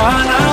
na na